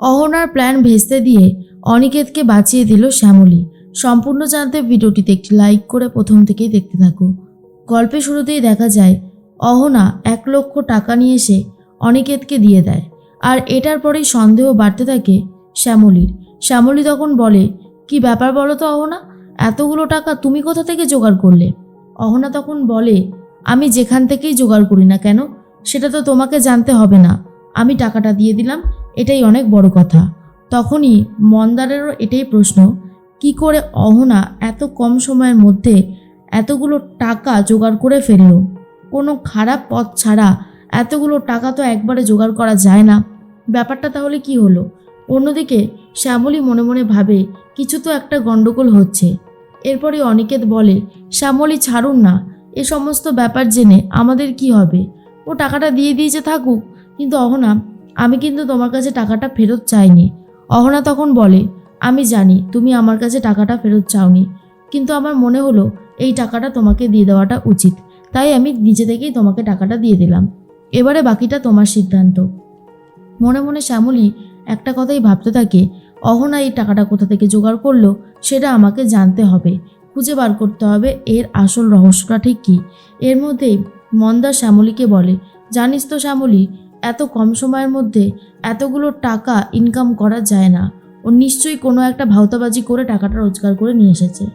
অহনার plan ভেস্তে দিয়ে অনিকেতকে বাঁচিয়ে দিল শ্যামলী। সম্পূর্ণ জানতে ভিডিওটিতে একটি লাইক করে প্রথম থেকেই দেখতে থাকো। গল্পের শুরুতেই দেখা যায়, অহনা এক লক্ষ টাকা নিয়ে এসে অনিকেতকে দিয়ে দেয়। আর এটার পরেই সন্দেহ বাড়তে থাকে শ্যামলীর। শ্যামলী তখন বলে, কি ব্যাপার বলো তো অহনা? এতগুলো টাকা তুমি কোথা থেকে জোগাড় করলে? অহনা তখন বলে, আমি যেখান থেকেই জোগাড় করি না কেন, সেটা তো তোমাকে জানতে হবে না। আমি টাকাটা দিয়ে দিলাম এটাই অনেক বড় কথা। তখনই মন্দারেরও এটাই প্রশ্ন, কি করে অহনা এত কম সময়ের মধ্যে এতগুলো টাকা জোগাড় করে ফেলল? কোনো খারাপ পথ ছাড়া এতগুলো টাকা তো একবারে জোগাড় করা যায় না। ব্যাপারটা তাহলে কি হলো? অন্যদিকে শ্যামলী মনে মনে ভাবে, কিছু তো একটা গণ্ডগোল হচ্ছে। এরপরে অনিকেত বলে, শ্যামলী, ছাড়ুন না। এ সমস্ত ব্যাপার জেনে আমাদের কি হবে? ও টাকাটা দিয়ে দিয়েছে থাকুক। কিন্তু অহনা আমি কিন্তু তোমার কাছে টাকাটা ফেরত চাইনি। অহনা তখন বলে, আমি জানি তুমি আমার কাছে টাকাটা ফেরত চাওনি, কিন্তু আমার মনে হলো এই টাকাটা তোমাকে দিয়ে দেওয়াটা উচিত। তাই আমি নিজে থেকেই তোমাকে টাকাটা দিয়ে দিলাম। এবারে বাকিটা তোমার সিদ্ধান্ত। মনে মনে শ্যামলী একটা কথাই ভাবতে থাকে, অহনা এই টাকাটা কোথা থেকে জোগাড় করল সেটা আমাকে জানতে হবে। খুঁজে বার করতে হবে এর আসল রহস্যটা ঠিক কী? এর মধ্যেই মন্দা শ্যামলীকে বলে, জানিস তো শ্যামলী এত কম সময়ের মধ্যে এতগুলো টাকা ইনকাম করা যায় না। ও নিশ্চয়ই কোনো একটা ভাওতাবাজি করে টাকাটা রোজগার করে নিয়ে এসেছে।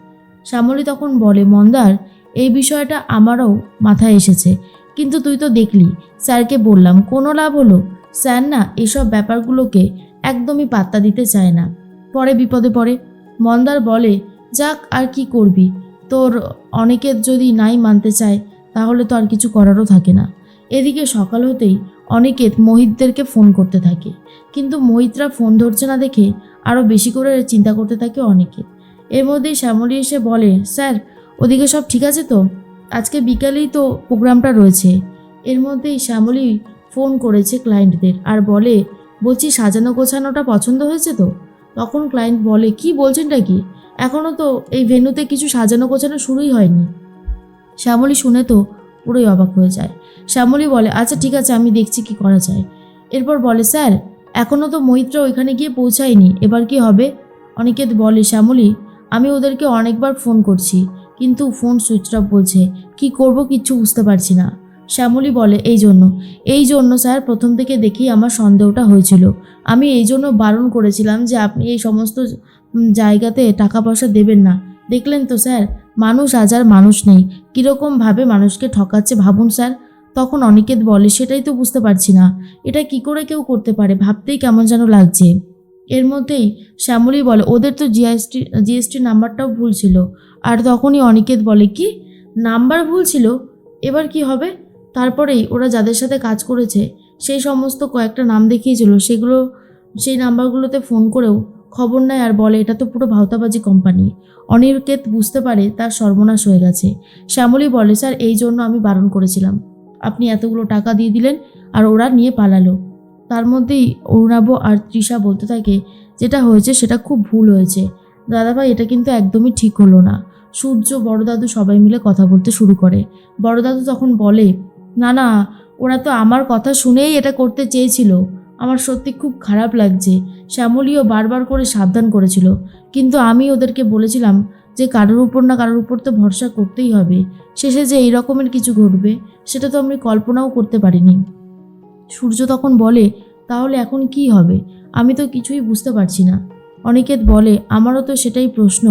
শ্যামলী তখন বলে, মন্দার, এই বিষয়টা আমারও মাথায় এসেছে। কিন্তু তুই তো দেখলি, স্যারকে বললাম, কোনো লাভ হলো? স্যার না এসব ব্যাপারগুলোকে একদমই পাত্তা দিতে চায় না। পরে বিপদে পড়ে। মন্দার বলে, যাক, আর কি করবি? তোর অনেকের যদি নাই মানতে চায়, তাহলে তো আর কিছু করারও থাকে না। এদিকে সকাল হতেই অনিকেত মোহিতদেরকে ফোন করতে থাকে। কিন্তু মোহিতরা ফোন ধরছে না দেখে আরও বেশি করে চিন্তা করতে থাকে অনিকেত এর মধ্যেই শ্যামলী এসে বলে, স্যার, ওদিকে সব ঠিক আছে তো? আজকে বিকালেই তো প্রোগ্রামটা রয়েছে। এর মধ্যেই শ্যামলী ফোন করেছে ক্লায়েন্টদের আর বলে, বলছি সাজানো গোছানোটা পছন্দ হয়েছে তো? তখন ক্লায়েন্ট বলে, কি বলছেনটা কি? এখনও তো এই ভেন্যুতে কিছু সাজানো গোছানো শুরুই হয়নি। শ্যামলী শুনে তো পুরোই অবাক হয়ে যায়। শ্যামলী বলে আচ্ছা ঠিক আছে, আমি দেখছি কি করা যায়। এরপর বলে, স্যার এখনও তো মৈত্র ওইখানে গিয়ে পৌঁছায়নি, এবার কি হবে? অনিকেত বলে, শ্যামলী, আমি ওদেরকে অনেকবার ফোন করছি, কিন্তু ফোন সুইচ অফ বলছে, কি করব কিচ্ছু বুঝতে পারছি না। শ্যামলী বলে, এই জন্য এই জন্য, স্যার, প্রথম থেকে দেখেই আমার সন্দেহটা হয়েছিল। আমি এই জন্য বারণ করেছিলাম যে আপনি এই সমস্ত জায়গাতে টাকা পয়সা দেবেন না। দেখলেন তো, স্যার মানুষ আজ আর মানুষ নেই। কীরকমভাবে মানুষকে ঠকাচ্ছে ভাবুন স্যার। তখন অনিকেত বলে, সেটাই তো বুঝতে পারছি না। এটা কি করে কেউ করতে পারে? ভাবতেই কেমন যেন লাগছে। এর মধ্যেই শ্যামলী বলে, ওদের তো জিএসটি জিএসটি নাম্বারটাও ভুল ছিল। আর তখনই অনিকেত বলে, কি? নাম্বার ভুল ছিল? এবার কি হবে? তারপরেই ওরা যাদের সাথে কাজ করেছে, সেই সমস্ত কয়েকটা নাম দেখিয়েছিল। সেগুলো, সেই নাম্বারগুলোতে ফোন করেও খবর নেয় আর বলে, এটা তো পুরো ভাওতাবাজি কোম্পানি। অনিকেত বুঝতে পারে তার সর্বনাশ হয়ে গেছে। শ্যামলী বলে, স্যার, এই জন্য আমি বারণ করেছিলাম। আপনি এতগুলো টাকা দিয়ে দিলেন আর ওরা নিয়ে পালালো। তার মধ্যেই অরুণাব আর তৃষা বলতে থাকে, যেটা হয়েছে সেটা খুব ভুল হয়েছে। দাদাভাই, এটা কিন্তু একদমই ঠিক হলো না। সূর্য বড় দাদু সবাই মিলে কথা বলতে শুরু করে। বড় দাদু তখন বলে, না না, ওরা তো আমার কথা শুনেই এটা করতে চেয়েছিল। আমার সত্যি খুব খারাপ লাগছে। শ্যামলীও বারবার করে সাবধান করেছিল। কিন্তু আমি ওদেরকে বলেছিলাম যে কারোর উপর না কারোর উপর তো ভরসা করতেই হবে। শেষে যে এই রকমের কিছু ঘটবে, সেটা তো আমি কল্পনাও করতে পারিনি। সূর্য তখন বলে, তাহলে এখন কি হবে? আমি তো কিছুই বুঝতে পারছি না। অনিকেত বলে, আমারও তো সেটাই প্রশ্ন,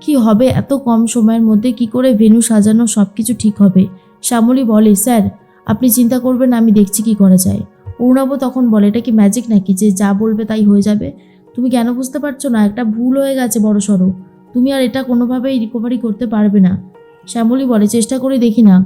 কি হবে এত কম সময়ের মধ্যে? কি করে ভেনু সাজানো সব কিছু ঠিক হবে? শ্যামলী বলে, স্যার, আপনি চিন্তা করবেন আমি দেখছি কি করা যায়। অরুণাব তখন বলে, এটা কি ম্যাজিক নাকি? যে যা বলবে তাই হয়ে যাবে? তুমি কেন বুঝতে পারছ না? একটা ভুল হয়ে গেছে বড় সড়ো। তুমি আর এটা কোনোভাবেই রিকভারি করতে পারবে না। শ্যামলী বলে, চেষ্টা করে দেখি না।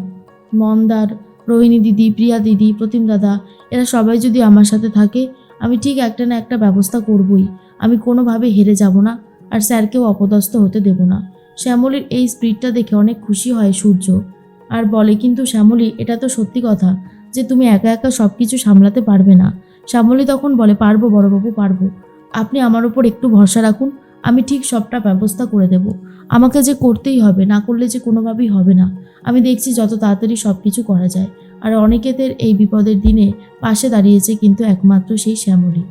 মন্দার, রোহিণী দিদি, প্রিয়া দিদি, প্রতিম দাদা, এরা সবাই যদি আমার সাথে থাকে, আমি ঠিক একটা না একটা ব্যবস্থা করবই। আমি কোনোভাবে হেরে যাব না আর স্যারকেও অপদস্থ হতে দেব না। শ্যামলীর এই স্পিডটা দেখে অনেক খুশি হয় সূর্য। আর বলে, কিন্তু শ্যামলী, এটা তো সত্যি কথা। যে তুমি একা একা সব কিছু সামলাতে পারবে না। শ্যামলী তখন বলে, পারব, বড়বাবু, পারব। আপনি আমার উপর একটু ভরসা রাখুন, আমি ঠিক সবটা ব্যবস্থা করে দেব। আমাকে যে করতেই হবে, না করলে যে কোনোভাবেই হবে না। আমি দেখছি যত তাড়াতাড়ি সব কিছু করা যায়। আর অনেকেদের এই বিপদের দিনে পাশে দাঁড়িয়েছে কিন্তু একমাত্র সেই শ্যামলী।